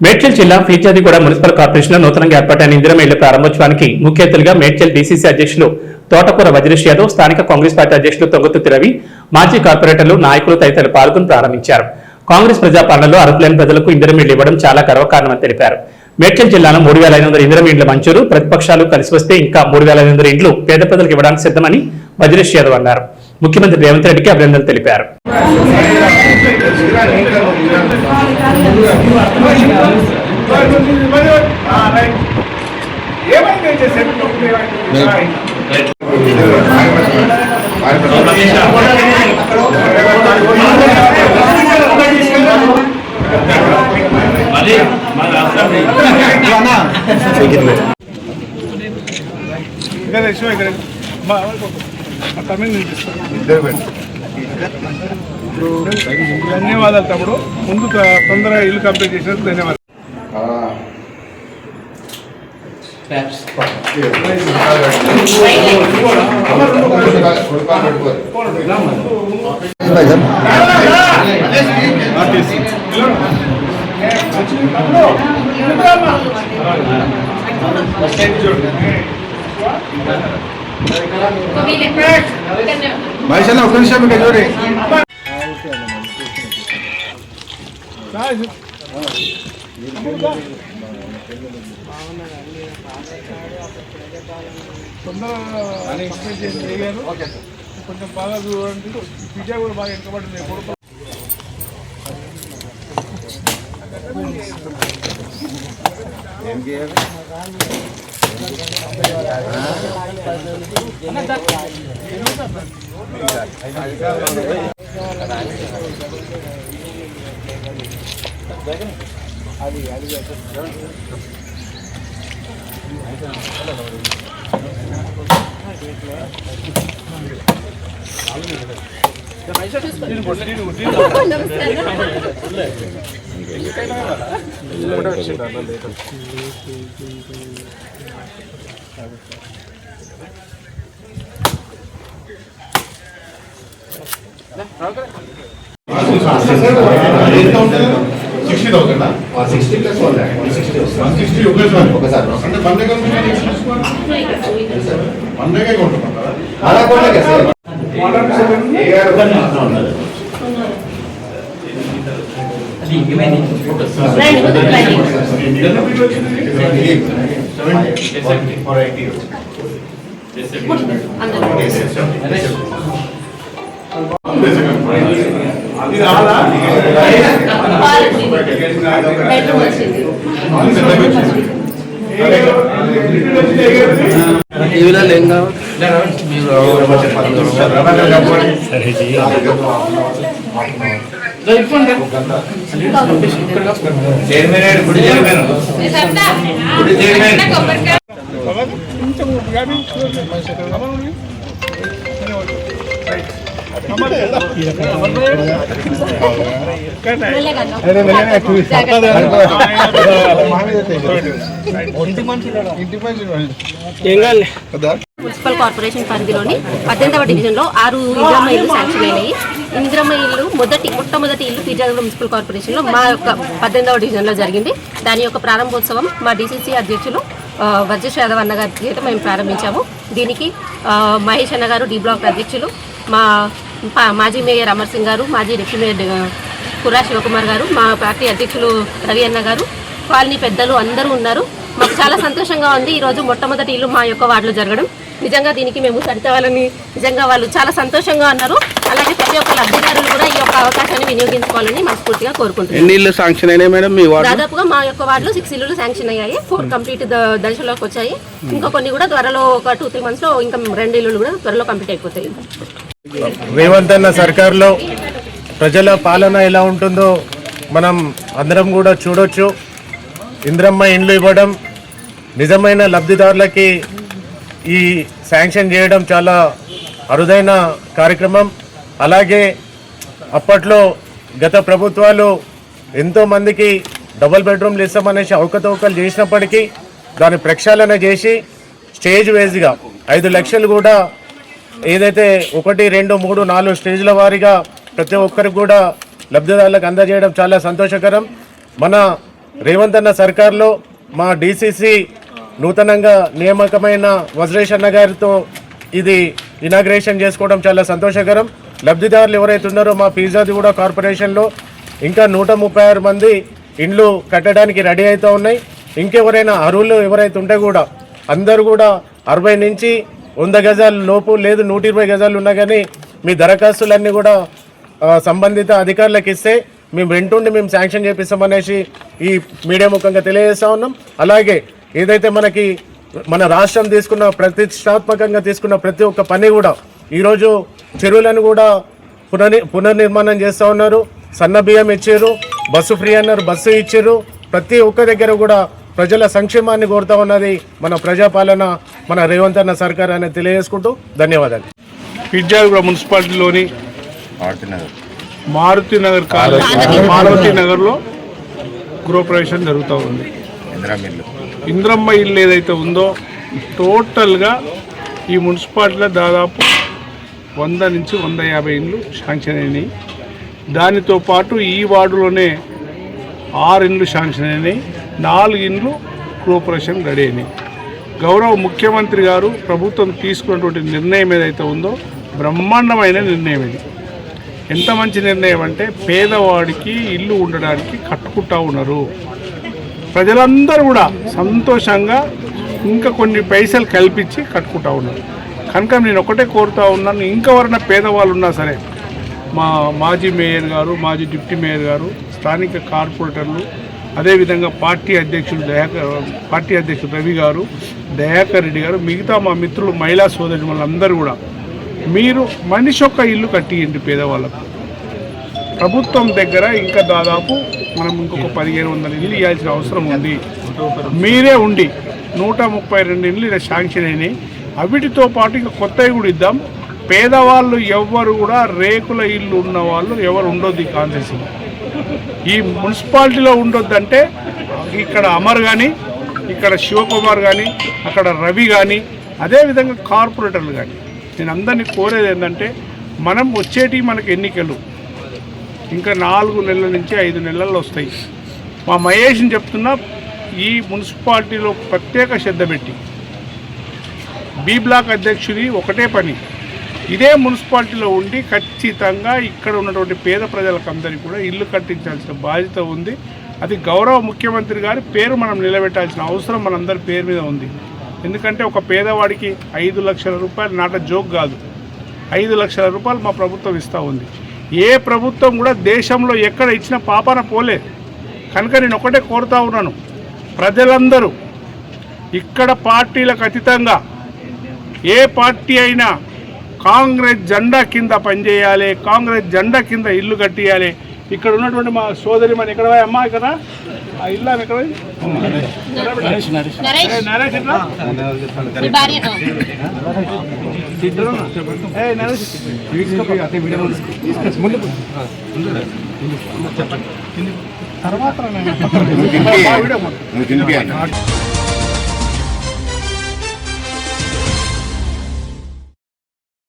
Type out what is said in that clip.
మేడ్చల్ జిల్లా ఫీర్జాదిగూడ మున్సిపల్ కార్పొరేషన్లో నూతనంగా ఏర్పాటైన ఇందిరమ ఇళ్ళ ప్రారంభోత్సవానికి ముఖ్య మేడ్చల్ డీసీసీ అధ్యక్షులు తోటకూర వజ్రేష్ యాదవ్ స్థానిక కాంగ్రెస్ పార్టీ అధ్యక్షులు తొంగతుర్తి రవి మాజీ కార్పొరేటర్లు నాయకులు తదితరులు పాల్గొని ప్రారంభించారు. కాంగ్రెస్ ప్రజాపాలనలో అర్హులైన ప్రజలకు ఇందిరమ ఇళ్ళు ఇవ్వడం చాలా గర్వకారణమని తెలిపారు. మేడ్చల్ జిల్లాలో మూడు వేల ఐదు వందల ఇందిరమ ఇండ్ల మంజూరు ప్రతిపక్షాలు కలిసి వస్తే ఇంకా మూడు వేల ఐదు వందల ఇండ్లు పేద ప్రజలకు ఇవ్వడానికి సిద్ధమని వజ్రేష్ యాదవ్ అన్నారు. ముఖ్యమంత్రి రేవంత్ రెడ్డికి అభినందనలు తెలిపారు. ఇక్కడ శివ ఇక్కడ మా తమిళ ధన్యవాదాలు తమ్ముడు. ముందు త- తొందరగా ఇల్లు కంప్లీట్ చేసినందుకు ధన్యవాదాలు. చూడండి మహేష్ అన్న నిమిషం ఇక్కడ చూడండి కొంచెం బాగా చూడండి పిజ్జా కూడా బాగా వెనకబడింది అది అది అది కొడుకు sixty thousand sixty plus one lakh one sixty ఒకసారి అంటే అలా కూడా అది రాదా పెద్దగా వచ్చింది టీవీలో లేం కాబట్టి మీరు కొంచెం యాభై అమలు రైట్ అమలు మున్సిపల్ కార్పొరేషన్ పరిధిలోని పద్దెనిమిదవ డివిజన్లో ఆరు ఇంద్రమ్మ ఇల్లు శాంక్షన్ అయినాయి. ఇంద్రమ్మ ఇల్లు మొదటి మొట్టమొదటి ఇల్లు విజయనగరం మున్సిపల్ కార్పొరేషన్లో మా యొక్క పద్దెనిమిదవ డివిజన్లో జరిగింది. దాని యొక్క ప్రారంభోత్సవం మా డీసీసీ అధ్యక్షులు వజ్రేష్ యాదవ్ అన్న గారి చేత మేము ప్రారంభించాము. దీనికి మహేష్ అన్న గారు డి బ్లాక్ అధ్యక్షులు మా మాజీ మేయర్ అమర్ సింగ్ గారు మాజీ డిప్యూటీ మేయర్ కుర్రా శివకుమార్ గారు మా పార్టీ అధ్యక్షులు రవి అన్న గారు కాలనీ పెద్దలు అందరూ ఉన్నారు. మాకు చాలా సంతోషంగా ఉంది. ఈరోజు మొట్టమొదటి ఇల్లు మా యొక్క వార్డులో జరగడం. నిజంగా దీనికి మేము సరితవాలని నిజంగా వాళ్ళు చాలా సంతోషంగా ఉన్నారు అలాగే ప్రతి ఒక్క లబ్ధిదారులు కూడా ఈ యొక్క అవకాశాన్ని వినియోగించుకోవాలని మనస్ఫూర్తిగా కోరుకుంటున్నాను ఎన్ని ఇల్లు శాంక్షన్ అయినాయి మేడం మీ వార్డు దాదాపుగా మా యొక్క వార్డులో సిక్స్ ఇల్లులు శాంక్షన్ అయ్యాయి. ఫోర్ కంప్లీట్ ద- దశలోకి వచ్చాయి. ఇంకా కొన్ని కూడా త్వరలో ఒక టూ త్రీ మంత్స్లో ఇంకా రెండు ఇల్లులు కూడా త్వరలో కంప్లీట్ అయిపోతాయి. రేవంత్ అన్న సర్కార్లో ప్రజల పాలన ఎలా ఉంటుందో మనం అందరం కూడా చూడొచ్చు. ఇంద్రమ్మ ఇండ్లు ఇవ్వడం నిజమైన లబ్ధిదారులకి ఈ శాంక్షన్ చేయడం చాలా అరుదైన కార్యక్రమం. అలాగే అప్పట్లో గత ప్రభుత్వాలు ఎంతోమందికి డబుల్ బెడ్రూమ్లు ఇస్తామనేసి అవకతవకలు చేసినప్పటికీ దాని ప్రక్షాళన చేసి స్టేజ్ వైజ్గా ఐదు లక్షలు కూడా ఏదైతే ఒకటి రెండు మూడు నాలుగు స్టేజ్ల వారీగా ప్రతి ఒక్కరికి కూడా లబ్ధిదారులకు అందజేయడం చాలా సంతోషకరం. మన రేవంత్ అన్న సర్కార్లో మా డీసీసీ నూతనంగా నియామకమైన వజ్రేష్ అన్న గారితో ఇది ఇనాగ్రేషన్ చేసుకోవడం చాలా సంతోషకరం. లబ్ధిదారులు ఎవరైతే ఉన్నారో మా పిజ్జాది కూడా కార్పొరేషన్లో ఇంకా నూట ముప్పై ఆరు మంది ఇండ్లు కట్టడానికి రెడీ అవుతూ ఉన్నాయి. ఇంకెవరైనా అరువులు ఎవరైతే ఉంటే కూడా అందరూ కూడా అరవై నుంచి వంద గజాల లోపు లేదు నూట ఇరవై గజాలు ఉన్నా కానీ మీ దరఖాస్తులన్నీ కూడా సంబంధిత అధికారులకు ఇస్తే మేము వెంటుండి మేము శాంక్షన్ చేపిస్తామనేసి ఈ మీడియా ముఖంగా తెలియజేస్తా ఉన్నాం. అలాగే ఏదైతే మనకి మన రాష్ట్రం తీసుకున్న ప్రతిష్టాత్మకంగా తీసుకున్న ప్రతి ఒక్క పని కూడా ఈరోజు చెరువులను కూడా పునర్ పునర్నిర్మాణం చేస్తూ ఉన్నారు. సన్న బియ్యం ఇచ్చారు బస్సు ఫ్రీ అన్నారు బస్సు ఇచ్చారు. ప్రతి ఒక్క దగ్గర కూడా ప్రజల సంక్షేమాన్ని కోరుతా ఉన్నది మన ప్రజాపాలన మన రేవంత్ అన్న సర్కార్ అనేది తెలియజేసుకుంటూ ధన్యవాదాలు. పిజ్జాగూడ మున్సిపాలిటీలోని మారుతి నగర్ కాలేజ్ మారుతి నగర్లో గృహప్రవేశం జరుగుతూ ఉంది. ఇంద్రమ్మ ఇల్లు ఏదైతే ఉందో టోటల్గా ఈ మున్సిపాలిటీలో దాదాపు వంద నుంచి వంద యాభై ఇండ్లు శాంక్షన్ అయినాయి దానితో పాటు ఈ వార్డులోనే ఆరు ఇండ్లు శాంక్షన్ అయినాయి నాలుగు ఇండ్లు గృహప్రవేశం రెడీ అయినాయి. గౌరవ ముఖ్యమంత్రి గారు ప్రభుత్వం తీసుకున్నటువంటి నిర్ణయం ఏదైతే ఉందో బ్రహ్మాండమైన నిర్ణయం ఇది. ఎంత మంచి నిర్ణయం అంటే పేదవాడికి ఇల్లు ఉండడానికి కట్టుకుంటా ఉన్నారు. ప్రజలందరూ కూడా సంతోషంగా ఇంకా కొన్ని పైసలు కల్పించి కట్టుకుంటా ఉన్నారు. కనుక నేను ఒకటే కోరుతా ఉన్నాను ఇంకెవరైనా పేదవాళ్ళు ఉన్నా సరే మా మాజీ మేయర్ గారు మాజీ డిప్యూటీ మేయర్ గారు స్థానిక కార్పొరేటర్లు అదేవిధంగా పార్టీ అధ్యక్షులు దయాకర్ పార్టీ అధ్యక్షుడు రవి గారు దయాకర్ రెడ్డి గారు మిగతా మా మిత్రులు మహిళా సోదరి వాళ్ళందరూ కూడా మీరు మనిషి ఒక ఇల్లు కట్టియండి పేదవాళ్ళకు. ప్రభుత్వం దగ్గర ఇంకా దాదాపు మనం ఇంకొక పదిహేను వందల ఇల్లు ఇవ్వాల్సిన అవసరం ఉంది. మీరే ఉండి నూట ముప్పై రెండు ఇల్లు ఇలా శాంక్షన్ అయినాయి. అవిటితో పాటు ఇంకా కొత్తవి కూడా ఇద్దాం. పేదవాళ్ళు ఎవ్వరు కూడా రేకుల ఇల్లు ఉన్న వాళ్ళు ఎవరు ఉండొద్దు ఈ కాన్సెషన్ ఈ మున్సిపాలిటీలో ఉండొద్దంటే ఇక్కడ అమర్ కానీ ఇక్కడ శివకుమార్ కానీ అక్కడ రవి కానీ అదేవిధంగా కార్పొరేటర్లు కానీ నేను అందరినీ కోరేది ఏంటంటే మనం వచ్చేటి మనకి ఎన్నికలు. ఇంకా నాలుగు నెలల నుంచి ఐదు నెలల్లో వస్తాయి. మా మహేష్ని చెప్తున్నా ఈ మున్సిపాలిటీలో ప్రత్యేక శ్రద్ధ పెట్టి. బి బ్లాక్ అధ్యక్షుడి ఒకటే పని. ఇదే మున్సిపాలిటీలో ఉండి ఖచ్చితంగా ఇక్కడ ఉన్నటువంటి పేద ప్రజలకు అందరికీ కూడా ఇల్లు కట్టించాల్సిన బాధ్యత ఉంది. అది గౌరవ ముఖ్యమంత్రి గారి పేరు మనం నిలబెట్టాల్సిన అవసరం మనందరి పేరు మీద ఉంది. ఎందుకంటే ఒక పేదవాడికి ఐదు లక్షల రూపాయలు నాట జోక్ కాదు. ఐదు లక్షల రూపాయలు మా ప్రభుత్వం ఇస్తూ ఉంది. ఏ ప్రభుత్వం కూడా దేశంలో ఎక్కడ ఇచ్చిన పాపాన పోలే. కనుక నేను ఒకటే కోరుతా ఉన్నాను. ప్రజలందరూ ఇక్కడ పార్టీలకు అతీతంగా ఏ పార్టీ అయినా కాంగ్రెస్ జెండా కింద పనిచేయాలి కాంగ్రెస్ జెండా కింద ఇల్లు కట్టియాలి ఇక్కడ ఉన్నటువంటి మా సోదరి మన ఎక్కడ పోయి అమ్మా ఇక్కడ ఆ ఇల్లు ఆమె? ఏ, నరేష్ నరేష్. తర్వాత